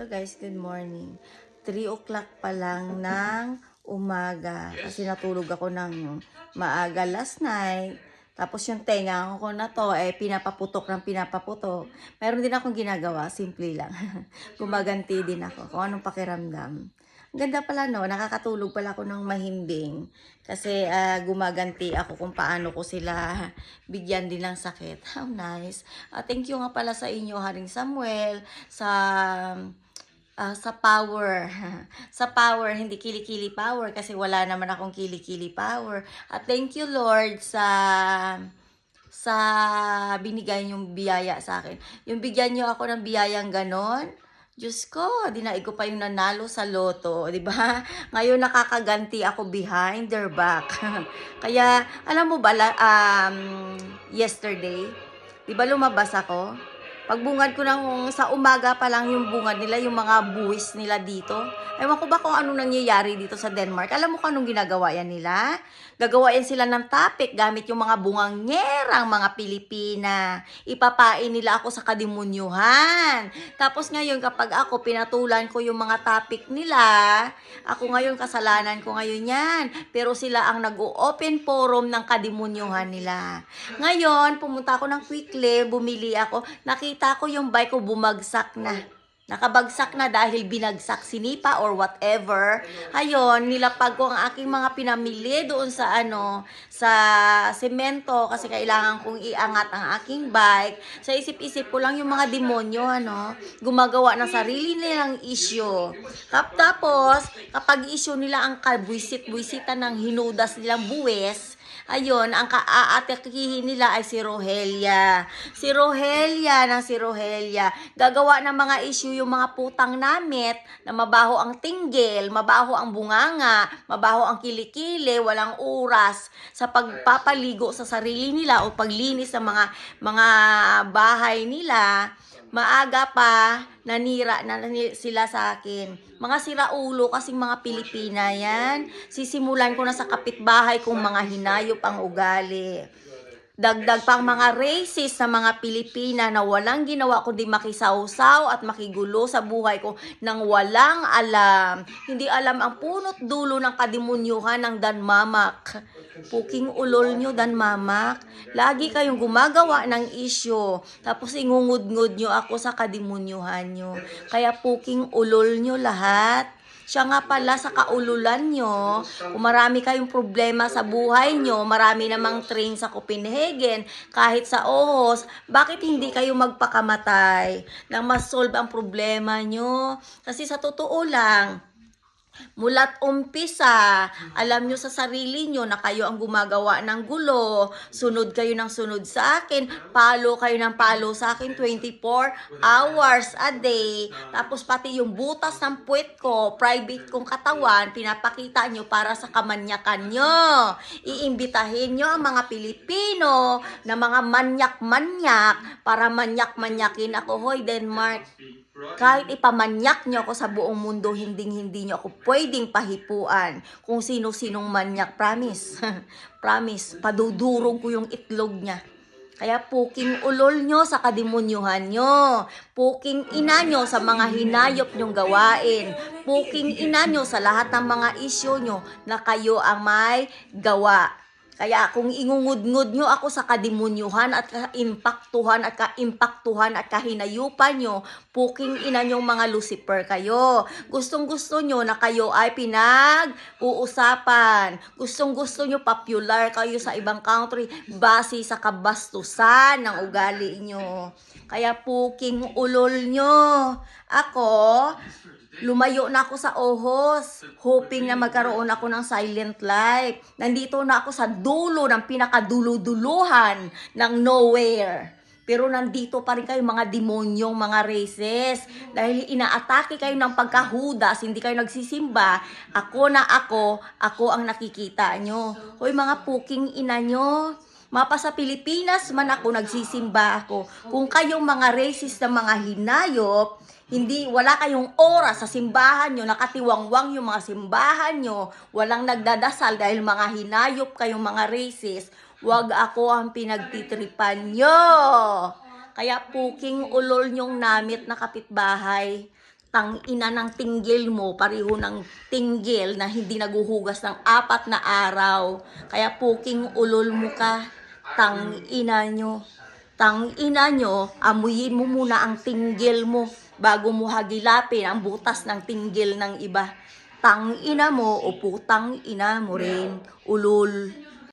Hello guys, good morning. 3 o'clock pa lang ng umaga. Kasi natulog ako ng maaga last night. Tapos yung tenga ko na to, eh, pinapaputok ng pinapaputok. Meron din akong ginagawa, simple lang. Gumaganti din ako kung anong pakiramdam. Ang ganda pala no, nakakatulog pala ako ng mahimbing. Kasi ah, gumaganti ako kung paano ko sila bigyan din ng sakit. How nice. Ah, thank you nga pala sa inyo, Haring Samuel, sa ah, sa power. sa power, hindi kilikili power kasi wala naman akong kilikili power. At thank you Lord sa sa binigay niyong biyaya sa akin. Yung bigyan niyo ako ng biyayang ganon, Diyos ko, dinaig ko pa yung nanalo sa loto, di ba? Ngayon nakakaganti ako behind their back. Kaya, alam mo ba, um, yesterday, di ba lumabas ako? Pagbungad ko ng sa umaga pa lang yung bungad nila, yung mga buwis nila dito. Ewan ko ba kung anong nangyayari dito sa Denmark. Alam mo kung anong ginagawa yan nila? Gagawa yan sila ng topic gamit yung mga bungang nyerang mga Pilipina. Ipapain nila ako sa kadimunyuhan. Tapos ngayon kapag ako pinatulan ko yung mga topic nila, ako ngayon kasalanan ko ngayon yan. Pero sila ang nag-open forum ng kadimunyuhan nila. Ngayon, pumunta ako ng quickly, bumili ako. Nakita ko yung bike ko bumagsak na. Nakabagsak na dahil binagsak si Nipa or whatever. Ayun, nilapag ko ang aking mga pinamili doon sa ano, sa semento kasi kailangan kong iangat ang aking bike. Sa isip-isip ko lang yung mga demonyo, ano, gumagawa ng sarili nilang issue. Tap tapos, kapag issue nila ang kabwisit-bwisita ng hinudas nilang buwes, Ayun, ang kaaatakihin nila ay si Rohelia. Si Rohelia ng si Rohelia. Gagawa ng mga issue yung mga putang namit na mabaho ang tinggil, mabaho ang bunganga, mabaho ang kilikili, walang oras sa pagpapaligo sa sarili nila o paglinis ng mga mga bahay nila. Maaga pa, nanira na sila sa akin. Mga siraulo kasing mga Pilipina yan. Sisimulan ko na sa kapitbahay kung mga hinayop ang ugali. Dagdag pang mga racist sa mga Pilipina na walang ginawa kundi makisawsaw at makigulo sa buhay ko nang walang alam. Hindi alam ang punot dulo ng kadimunyuhan ng Danmamak. Puking ulol nyo, Danmamak. Lagi kayong gumagawa ng isyo. Tapos ingungud-ngud nyo ako sa kadimunyuhan nyo. Kaya puking ulol nyo lahat. Siya nga pala sa kaululan nyo, kung marami kayong problema sa buhay nyo, marami namang train sa Copenhagen, kahit sa Ohos, bakit hindi kayo magpakamatay nang masolve ang problema nyo? Kasi sa totoo lang, Mulat umpisa, alam nyo sa sarili nyo na kayo ang gumagawa ng gulo, sunod kayo ng sunod sa akin, palo kayo ng palo sa akin 24 hours a day, tapos pati yung butas ng puwet ko, private kong katawan, pinapakita nyo para sa kamanyakan nyo. Iimbitahin nyo ang mga Pilipino na mga manyak-manyak para manyak-manyakin ako, hoy Denmark. Kahit ipamanyak nyo ako sa buong mundo, hinding-hindi nyo ako pwedeng pahipuan kung sino-sinong manyak. Promise. Promise. Padudurong ko yung itlog niya. Kaya puking ulol nyo sa kadimunyuhan nyo. Puking ina nyo sa mga hinayop nyong gawain. Puking ina nyo sa lahat ng mga isyo nyo na kayo ang may gawa. Kaya kung ingungud-ngud nyo ako sa kadimunyuhan at kaimpaktuhan at kaimpaktuhan at kahinayupan nyo, puking ina nyong mga Lucifer kayo. Gustong gusto nyo na kayo ay pinag-uusapan. Gustong gusto nyo popular kayo sa ibang country base sa kabastusan ng ugali nyo. Kaya puking ulol nyo. Ako, Lumayo na ako sa ohos, hoping na magkaroon ako ng silent life. Nandito na ako sa dulo ng pinakaduluduluhan ng nowhere. Pero nandito pa rin kayo mga demonyong, mga races. Dahil inaatake kayo ng pagkahudas, hindi kayo nagsisimba. Ako na ako, ako ang nakikita nyo. Hoy mga puking ina nyo. Mapa sa Pilipinas man ako, nagsisimba ako. Kung kayong mga racist na mga hinayop, hindi, wala kayong oras sa simbahan nyo, nakatiwangwang yung mga simbahan nyo, walang nagdadasal dahil mga hinayop kayong mga racist, wag ako ang pinagtitripan nyo. Kaya puking ulol nyong namit na kapitbahay, tang ina ng tinggil mo, pareho ng tinggil na hindi naguhugas ng apat na araw. Kaya puking ulol mo ka, tang ina nyo. Tang ina nyo, amuyin mo muna ang tinggil mo bago mo hagilapin ang butas ng tinggil ng iba. Tang ina mo o putang ina mo rin, ulol.